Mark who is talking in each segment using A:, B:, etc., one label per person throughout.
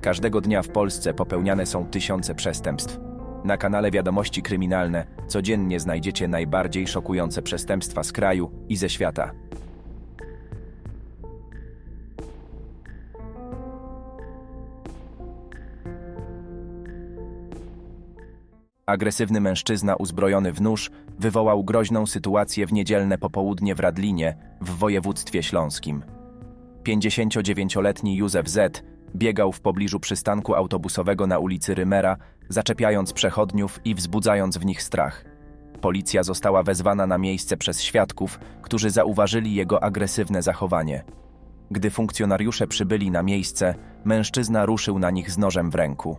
A: Każdego dnia w Polsce popełniane są tysiące przestępstw. Na kanale Wiadomości Kryminalne codziennie znajdziecie najbardziej szokujące przestępstwa z kraju i ze świata. Agresywny mężczyzna uzbrojony w nóż wywołał groźną sytuację w niedzielne popołudnie w Radlinie w województwie śląskim. 59-letni Józef Z. biegał w pobliżu przystanku autobusowego na ulicy Rymera, zaczepiając przechodniów i wzbudzając w nich strach. Policja została wezwana na miejsce przez świadków, którzy zauważyli jego agresywne zachowanie. Gdy funkcjonariusze przybyli na miejsce, mężczyzna ruszył na nich z nożem w ręku.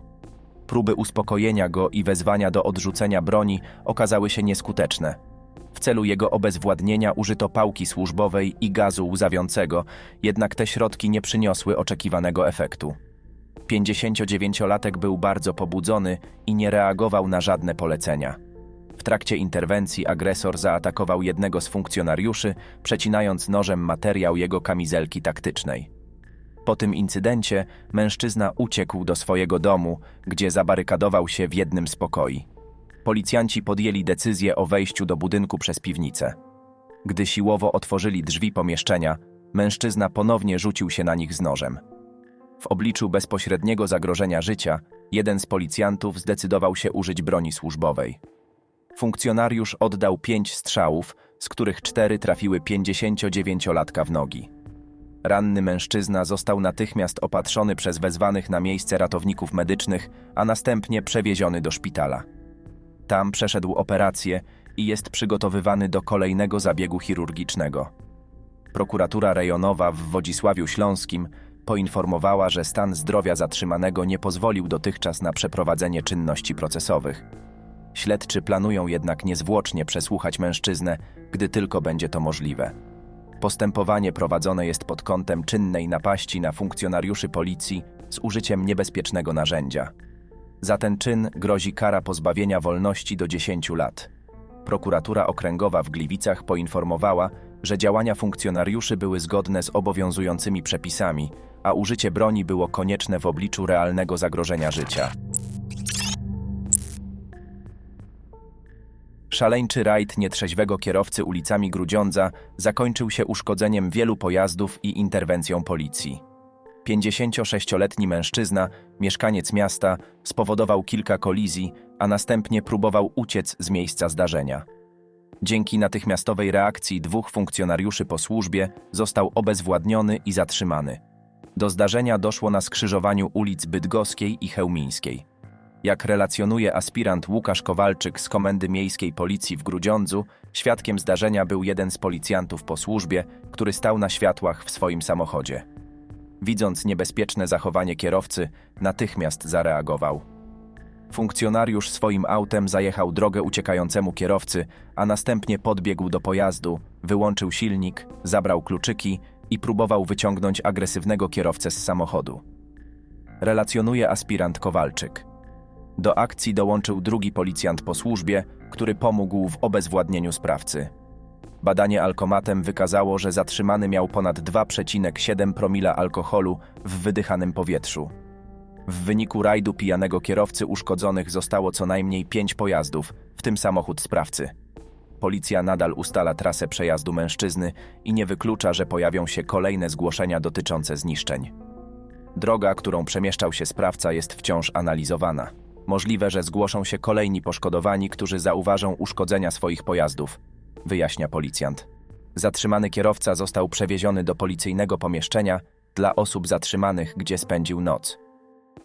A: Próby uspokojenia go i wezwania do odrzucenia broni okazały się nieskuteczne. W celu jego obezwładnienia użyto pałki służbowej i gazu łzawiącego, jednak te środki nie przyniosły oczekiwanego efektu. 59-latek był bardzo pobudzony i nie reagował na żadne polecenia. W trakcie interwencji agresor zaatakował jednego z funkcjonariuszy, przecinając nożem materiał jego kamizelki taktycznej. Po tym incydencie mężczyzna uciekł do swojego domu, gdzie zabarykadował się w jednym z pokoi. Policjanci podjęli decyzję o wejściu do budynku przez piwnicę. Gdy siłowo otworzyli drzwi pomieszczenia, mężczyzna ponownie rzucił się na nich z nożem. W obliczu bezpośredniego zagrożenia życia, jeden z policjantów zdecydował się użyć broni służbowej. Funkcjonariusz oddał pięć strzałów, z których cztery trafiły 59-latka w nogi. Ranny mężczyzna został natychmiast opatrzony przez wezwanych na miejsce ratowników medycznych, a następnie przewieziony do szpitala. Tam przeszedł operację i jest przygotowywany do kolejnego zabiegu chirurgicznego. Prokuratura rejonowa w Wodzisławiu Śląskim poinformowała, że stan zdrowia zatrzymanego nie pozwolił dotychczas na przeprowadzenie czynności procesowych. Śledczy planują jednak niezwłocznie przesłuchać mężczyznę, gdy tylko będzie to możliwe. Postępowanie prowadzone jest pod kątem czynnej napaści na funkcjonariuszy policji z użyciem niebezpiecznego narzędzia. Za ten czyn grozi kara pozbawienia wolności do 10 lat. Prokuratura Okręgowa w Gliwicach poinformowała, że działania funkcjonariuszy były zgodne z obowiązującymi przepisami, a użycie broni było konieczne w obliczu realnego zagrożenia życia. Szaleńczy rajd nietrzeźwego kierowcy ulicami Grudziądza zakończył się uszkodzeniem wielu pojazdów i interwencją policji. 56-letni mężczyzna, mieszkaniec miasta, spowodował kilka kolizji, a następnie próbował uciec z miejsca zdarzenia. Dzięki natychmiastowej reakcji dwóch funkcjonariuszy po służbie został obezwładniony i zatrzymany. Do zdarzenia doszło na skrzyżowaniu ulic Bydgoskiej i Chełmińskiej. Jak relacjonuje aspirant Łukasz Kowalczyk z Komendy Miejskiej Policji w Grudziądzu, świadkiem zdarzenia był jeden z policjantów po służbie, który stał na światłach w swoim samochodzie. Widząc niebezpieczne zachowanie kierowcy, natychmiast zareagował. Funkcjonariusz swoim autem zajechał drogę uciekającemu kierowcy, a następnie podbiegł do pojazdu, wyłączył silnik, zabrał kluczyki i próbował wyciągnąć agresywnego kierowcę z samochodu. Relacjonuje aspirant Kowalczyk. Do akcji dołączył drugi policjant po służbie, który pomógł w obezwładnieniu sprawcy. Badanie alkomatem wykazało, że zatrzymany miał ponad 2,7 promila alkoholu w wydychanym powietrzu. W wyniku rajdu pijanego kierowcy uszkodzonych zostało co najmniej pięć pojazdów, w tym samochód sprawcy. Policja nadal ustala trasę przejazdu mężczyzny i nie wyklucza, że pojawią się kolejne zgłoszenia dotyczące zniszczeń. Droga, którą przemieszczał się sprawca, jest wciąż analizowana. Możliwe, że zgłoszą się kolejni poszkodowani, którzy zauważą uszkodzenia swoich pojazdów, wyjaśnia policjant. Zatrzymany kierowca został przewieziony do policyjnego pomieszczenia dla osób zatrzymanych, gdzie spędził noc.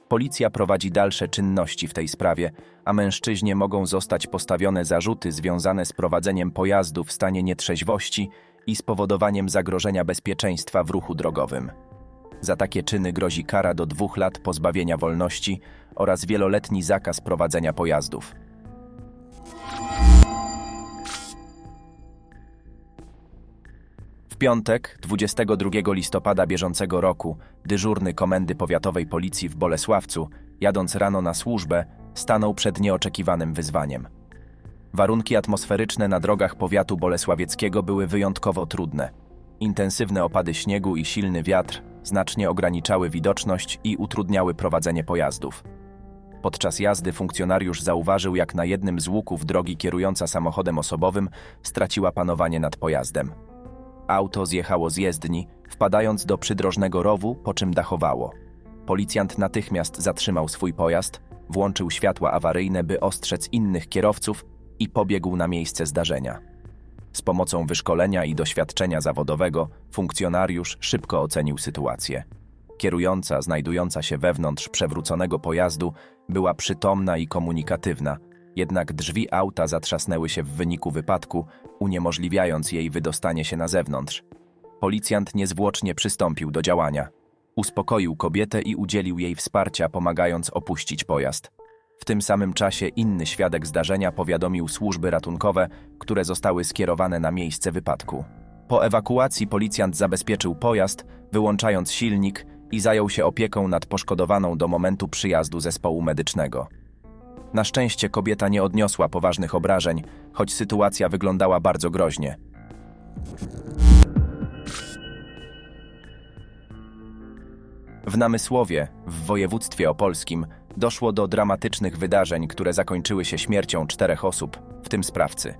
A: Policja prowadzi dalsze czynności w tej sprawie, a mężczyźnie mogą zostać postawione zarzuty związane z prowadzeniem pojazdu w stanie nietrzeźwości i spowodowaniem zagrożenia bezpieczeństwa w ruchu drogowym. Za takie czyny grozi kara do dwóch lat pozbawienia wolności oraz wieloletni zakaz prowadzenia pojazdów. Piątek, 22 listopada bieżącego roku, dyżurny Komendy Powiatowej Policji w Bolesławcu, jadąc rano na służbę, stanął przed nieoczekiwanym wyzwaniem. Warunki atmosferyczne na drogach powiatu bolesławieckiego były wyjątkowo trudne. Intensywne opady śniegu i silny wiatr znacznie ograniczały widoczność i utrudniały prowadzenie pojazdów. Podczas jazdy funkcjonariusz zauważył, jak na jednym z łuków drogi kierująca samochodem osobowym straciła panowanie nad pojazdem. Auto zjechało z jezdni, wpadając do przydrożnego rowu, po czym dachowało. Policjant natychmiast zatrzymał swój pojazd, włączył światła awaryjne, by ostrzec innych kierowców i pobiegł na miejsce zdarzenia. Z pomocą wyszkolenia i doświadczenia zawodowego funkcjonariusz szybko ocenił sytuację. Kierująca, znajdująca się wewnątrz przewróconego pojazdu, była przytomna i komunikatywna, jednak drzwi auta zatrzasnęły się w wyniku wypadku, uniemożliwiając jej wydostanie się na zewnątrz. Policjant niezwłocznie przystąpił do działania. Uspokoił kobietę i udzielił jej wsparcia, pomagając opuścić pojazd. W tym samym czasie inny świadek zdarzenia powiadomił służby ratunkowe, które zostały skierowane na miejsce wypadku. Po ewakuacji policjant zabezpieczył pojazd, wyłączając silnik i zajął się opieką nad poszkodowaną do momentu przyjazdu zespołu medycznego. Na szczęście kobieta nie odniosła poważnych obrażeń, choć sytuacja wyglądała bardzo groźnie. W Namysłowie, w województwie opolskim, doszło do dramatycznych wydarzeń, które zakończyły się śmiercią czterech osób, w tym sprawcy.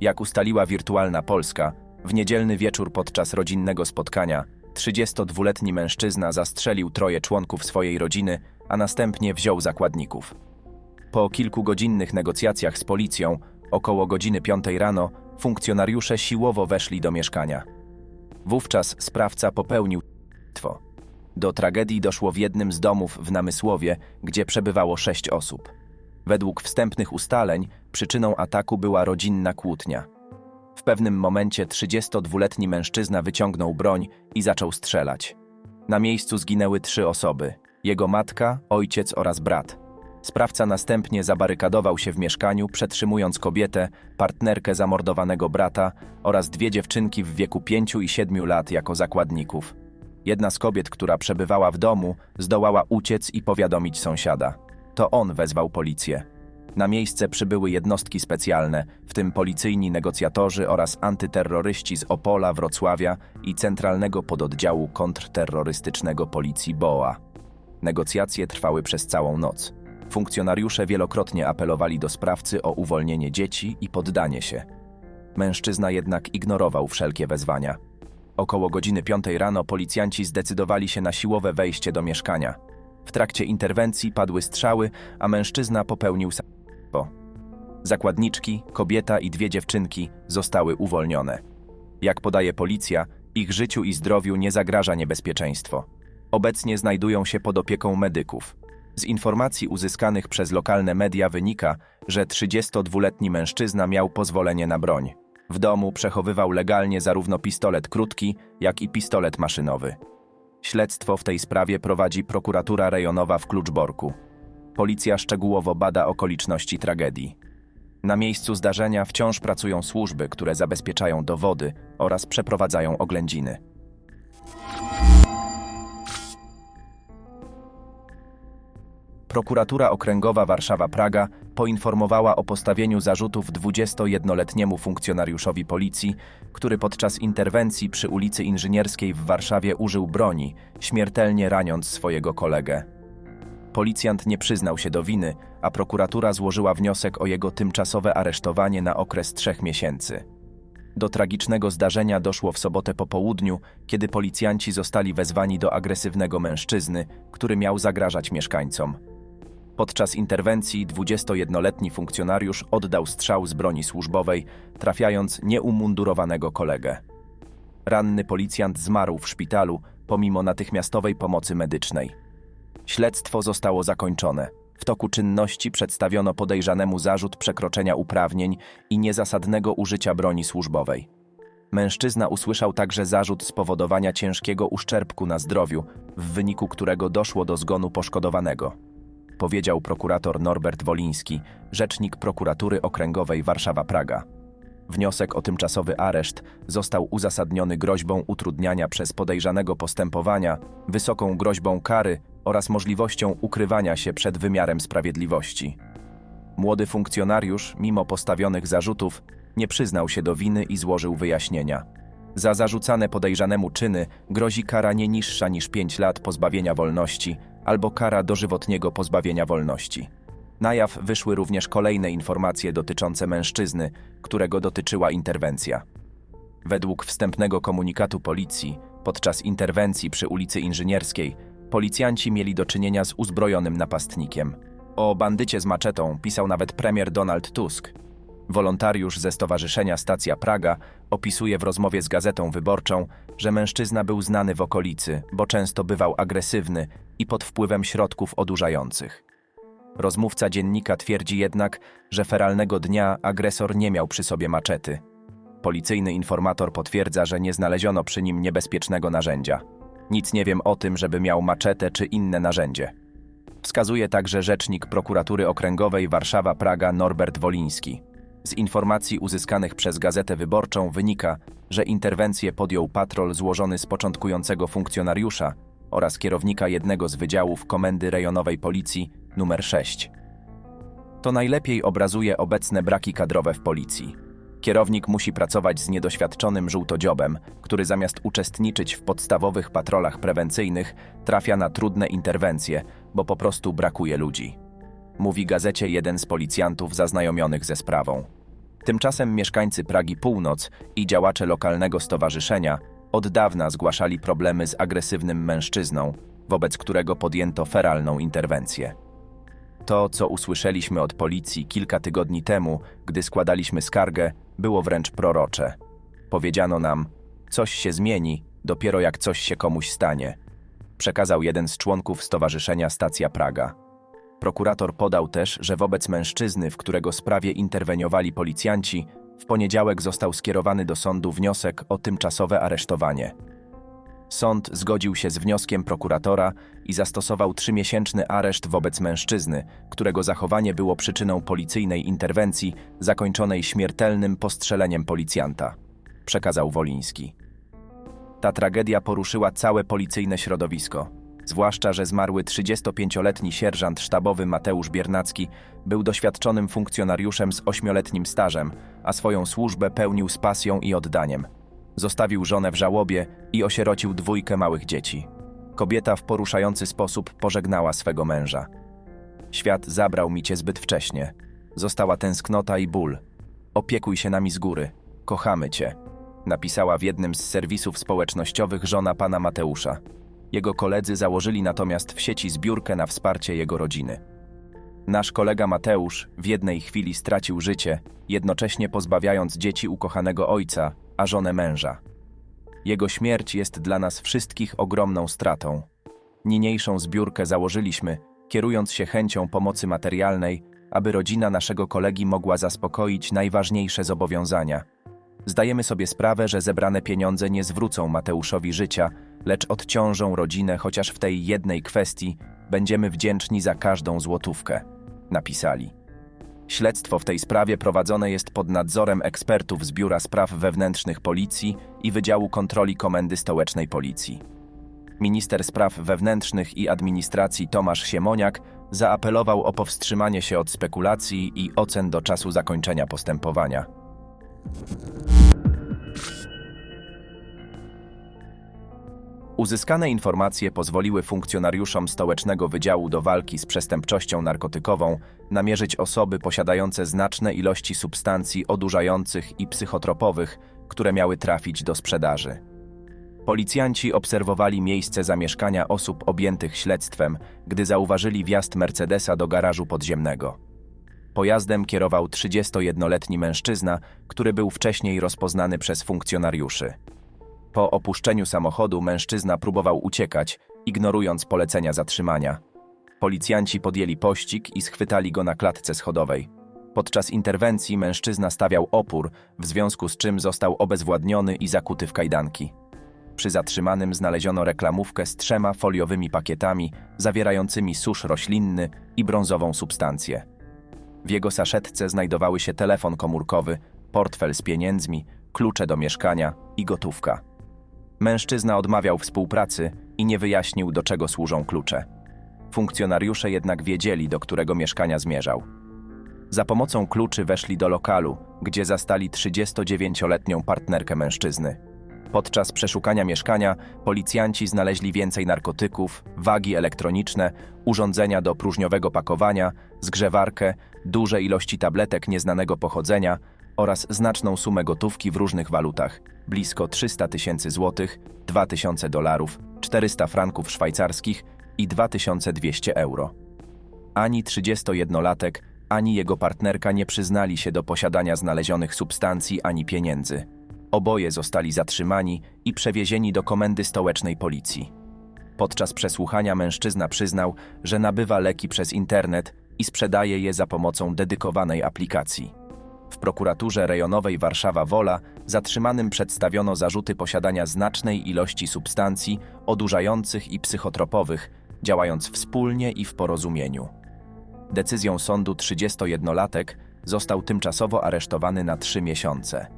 A: Jak ustaliła wirtualna Polska, w niedzielny wieczór podczas rodzinnego spotkania 32-letni mężczyzna zastrzelił troje członków swojej rodziny, a następnie wziął zakładników. Po kilkugodzinnych negocjacjach z policją, około godziny 5 rano, funkcjonariusze siłowo weszli do mieszkania. Wówczas sprawca popełnił two. Do tragedii doszło w jednym z domów w Namysłowie, gdzie przebywało sześć osób. Według wstępnych ustaleń przyczyną ataku była rodzinna kłótnia. W pewnym momencie 32-letni mężczyzna wyciągnął broń i zaczął strzelać. Na miejscu zginęły trzy osoby: jego matka, ojciec oraz brat. Sprawca następnie zabarykadował się w mieszkaniu, przetrzymując kobietę, partnerkę zamordowanego brata oraz dwie dziewczynki w wieku 5 i 7 lat jako zakładników. Jedna z kobiet, która przebywała w domu, zdołała uciec i powiadomić sąsiada. To on wezwał policję. Na miejsce przybyły jednostki specjalne, w tym policyjni negocjatorzy oraz antyterroryści z Opola, Wrocławia i Centralnego Pododdziału Kontrterrorystycznego Policji BOA. Negocjacje trwały przez całą noc. Funkcjonariusze wielokrotnie apelowali do sprawcy o uwolnienie dzieci i poddanie się. Mężczyzna jednak ignorował wszelkie wezwania. Około godziny 5 rano policjanci zdecydowali się na siłowe wejście do mieszkania. W trakcie interwencji padły strzały, a mężczyzna popełnił samobójstwo. Zakładniczki, kobieta i dwie dziewczynki zostały uwolnione. Jak podaje policja, ich życiu i zdrowiu nie zagraża niebezpieczeństwo. Obecnie znajdują się pod opieką medyków. Z informacji uzyskanych przez lokalne media wynika, że 32-letni mężczyzna miał pozwolenie na broń. W domu przechowywał legalnie zarówno pistolet krótki, jak i pistolet maszynowy. Śledztwo w tej sprawie prowadzi prokuratura rejonowa w Kluczborku. Policja szczegółowo bada okoliczności tragedii. Na miejscu zdarzenia wciąż pracują służby, które zabezpieczają dowody oraz przeprowadzają oględziny. Prokuratura Okręgowa Warszawa-Praga poinformowała o postawieniu zarzutów 21-letniemu funkcjonariuszowi policji, który podczas interwencji przy ulicy Inżynierskiej w Warszawie użył broni, śmiertelnie raniąc swojego kolegę. Policjant nie przyznał się do winy, a prokuratura złożyła wniosek o jego tymczasowe aresztowanie na okres trzech miesięcy. Do tragicznego zdarzenia doszło w sobotę po południu, kiedy policjanci zostali wezwani do agresywnego mężczyzny, który miał zagrażać mieszkańcom. Podczas interwencji 21-letni funkcjonariusz oddał strzał z broni służbowej, trafiając nieumundurowanego kolegę. Ranny policjant zmarł w szpitalu pomimo natychmiastowej pomocy medycznej. Śledztwo zostało zakończone. W toku czynności przedstawiono podejrzanemu zarzut przekroczenia uprawnień i niezasadnego użycia broni służbowej. Mężczyzna usłyszał także zarzut spowodowania ciężkiego uszczerbku na zdrowiu, w wyniku którego doszło do zgonu poszkodowanego powiedział prokurator Norbert Woliński, rzecznik prokuratury okręgowej Warszawa-Praga. Wniosek o tymczasowy areszt został uzasadniony groźbą utrudniania przez podejrzanego postępowania, wysoką groźbą kary oraz możliwością ukrywania się przed wymiarem sprawiedliwości. Młody funkcjonariusz, mimo postawionych zarzutów, nie przyznał się do winy i złożył wyjaśnienia. Za zarzucane podejrzanemu czyny grozi kara nie niższa niż 5 lat pozbawienia wolności albo kara dożywotniego pozbawienia wolności. Na jaw wyszły również kolejne informacje dotyczące mężczyzny, którego dotyczyła interwencja. Według wstępnego komunikatu policji, podczas interwencji przy ulicy Inżynierskiej, policjanci mieli do czynienia z uzbrojonym napastnikiem. O bandycie z maczetą pisał nawet premier Donald Tusk. Wolontariusz ze Stowarzyszenia Stacja Praga opisuje w rozmowie z Gazetą Wyborczą, że mężczyzna był znany w okolicy, bo często bywał agresywny i pod wpływem środków odurzających. Rozmówca dziennika twierdzi jednak, że feralnego dnia agresor nie miał przy sobie maczety. Policyjny informator potwierdza, że nie znaleziono przy nim niebezpiecznego narzędzia. Nic nie wiem o tym, żeby miał maczetę czy inne narzędzie. Wskazuje także rzecznik prokuratury okręgowej Warszawa-Praga Norbert Woliński. Z informacji uzyskanych przez Gazetę Wyborczą wynika, że interwencję podjął patrol złożony z początkującego funkcjonariusza oraz kierownika jednego z wydziałów Komendy Rejonowej Policji numer 6. To najlepiej obrazuje obecne braki kadrowe w policji. Kierownik musi pracować z niedoświadczonym żółtodziobem, który zamiast uczestniczyć w podstawowych patrolach prewencyjnych, trafia na trudne interwencje, bo po prostu brakuje ludzi. Mówi gazecie jeden z policjantów zaznajomionych ze sprawą. Tymczasem mieszkańcy Pragi Północ i działacze lokalnego stowarzyszenia od dawna zgłaszali problemy z agresywnym mężczyzną, wobec którego podjęto feralną interwencję. To, co usłyszeliśmy od policji kilka tygodni temu, gdy składaliśmy skargę, było wręcz prorocze. Powiedziano nam: coś się zmieni, dopiero jak coś się komuś stanie. Przekazał jeden z członków Stowarzyszenia Stacja Praga. Prokurator podał też, że wobec mężczyzny, w którego sprawie interweniowali policjanci, w poniedziałek został skierowany do sądu wniosek o tymczasowe aresztowanie. Sąd zgodził się z wnioskiem prokuratora i zastosował trzymiesięczny areszt wobec mężczyzny, którego zachowanie było przyczyną policyjnej interwencji zakończonej śmiertelnym postrzeleniem policjanta, przekazał Woliński. Ta tragedia poruszyła całe policyjne środowisko, zwłaszcza, że zmarły 35-letni sierżant sztabowy Mateusz Biernacki był doświadczonym funkcjonariuszem z ośmioletnim stażem, a swoją służbę pełnił z pasją i oddaniem. Zostawił żonę w żałobie i osierocił dwójkę małych dzieci. Kobieta w poruszający sposób pożegnała swego męża. Świat zabrał mi cię zbyt wcześnie. Została tęsknota i ból. Opiekuj się nami z góry. Kochamy cię. Napisała w jednym z serwisów społecznościowych żona pana Mateusza. Jego koledzy założyli natomiast w sieci zbiórkę na wsparcie jego rodziny. Nasz kolega Mateusz w jednej chwili stracił życie, jednocześnie pozbawiając dzieci ukochanego ojca, a żonę męża. Jego śmierć jest dla nas wszystkich ogromną stratą. Niniejszą zbiórkę założyliśmy, kierując się chęcią pomocy materialnej, aby rodzina naszego kolegi mogła zaspokoić najważniejsze zobowiązania. Zdajemy sobie sprawę, że zebrane pieniądze nie zwrócą Mateuszowi życia, lecz odciążą rodzinę, chociaż w tej jednej kwestii będziemy wdzięczni za każdą złotówkę. Napisali. Śledztwo w tej sprawie prowadzone jest pod nadzorem ekspertów z Biura Spraw Wewnętrznych Policji i Wydziału Kontroli Komendy Stołecznej Policji. Minister Spraw Wewnętrznych i Administracji Tomasz Siemoniak zaapelował o powstrzymanie się od spekulacji i ocen do czasu zakończenia postępowania. Uzyskane informacje pozwoliły funkcjonariuszom Stołecznego Wydziału do Walki z Przestępczością Narkotykową namierzyć osoby posiadające znaczne ilości substancji odurzających i psychotropowych, które miały trafić do sprzedaży. Policjanci obserwowali miejsce zamieszkania osób objętych śledztwem, gdy zauważyli wjazd Mercedesa do garażu podziemnego. Pojazdem kierował 31-letni mężczyzna, który był wcześniej rozpoznany przez funkcjonariuszy. Po opuszczeniu samochodu mężczyzna próbował uciekać, ignorując polecenia zatrzymania. Policjanci podjęli pościg i schwytali go na klatce schodowej. Podczas interwencji mężczyzna stawiał opór, w związku z czym został obezwładniony i zakuty w kajdanki. Przy zatrzymanym znaleziono reklamówkę z trzema foliowymi pakietami zawierającymi susz roślinny i brązową substancję. W jego saszetce znajdowały się telefon komórkowy, portfel z pieniędzmi, klucze do mieszkania i gotówka. Mężczyzna odmawiał współpracy i nie wyjaśnił, do czego służą klucze. Funkcjonariusze jednak wiedzieli, do którego mieszkania zmierzał. Za pomocą kluczy weszli do lokalu, gdzie zastali 39-letnią partnerkę mężczyzny. Podczas przeszukania mieszkania policjanci znaleźli więcej narkotyków, wagi elektroniczne, urządzenia do próżniowego pakowania, zgrzewarkę, duże ilości tabletek nieznanego pochodzenia oraz znaczną sumę gotówki w różnych walutach blisko 300 tysięcy złotych, 2000 dolarów, 400 franków szwajcarskich i 2200 euro. Ani 31-latek, ani jego partnerka nie przyznali się do posiadania znalezionych substancji ani pieniędzy. Oboje zostali zatrzymani i przewiezieni do komendy stołecznej policji. Podczas przesłuchania mężczyzna przyznał, że nabywa leki przez internet i sprzedaje je za pomocą dedykowanej aplikacji. W prokuraturze rejonowej Warszawa-Wola zatrzymanym przedstawiono zarzuty posiadania znacznej ilości substancji odurzających i psychotropowych, działając wspólnie i w porozumieniu. Decyzją sądu 31-latek został tymczasowo aresztowany na trzy miesiące.